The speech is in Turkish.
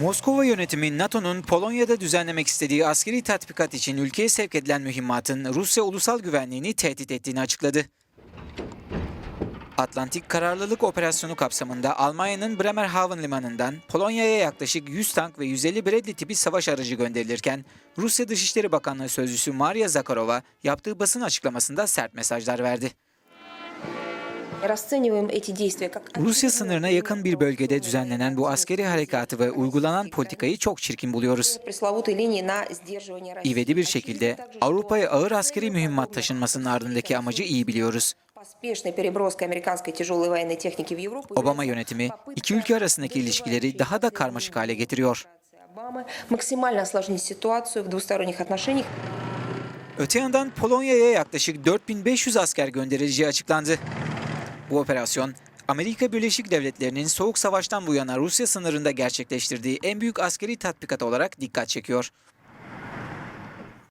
Moskova yönetimi NATO'nun Polonya'da düzenlemek istediği askeri tatbikat için ülkeye sevk edilen mühimmatın Rusya ulusal güvenliğini tehdit ettiğini açıkladı. Atlantik Kararlılık Operasyonu kapsamında Almanya'nın Bremerhaven limanından Polonya'ya yaklaşık 100 tank ve 150 Bradley tipi savaş aracı gönderilirken Rusya Dışişleri Bakanlığı Sözcüsü Maria Zakharova yaptığı basın açıklamasında sert mesajlar verdi. Rusya sınırına yakın bir bölgede düzenlenen bu askeri harekatı ve uygulanan politikayı çok çirkin buluyoruz. İvedi bir şekilde Avrupa'ya ağır askeri mühimmat taşınmasının ardındaki amacı iyi biliyoruz. Obama yönetimi iki ülke arasındaki ilişkileri daha da karmaşık hale getiriyor. Öte yandan Polonya'ya yaklaşık 4500 asker gönderileceği açıklandı. Bu operasyon Amerika Birleşik Devletleri'nin Soğuk Savaş'tan bu yana Rusya sınırında gerçekleştirdiği en büyük askeri tatbikat olarak dikkat çekiyor.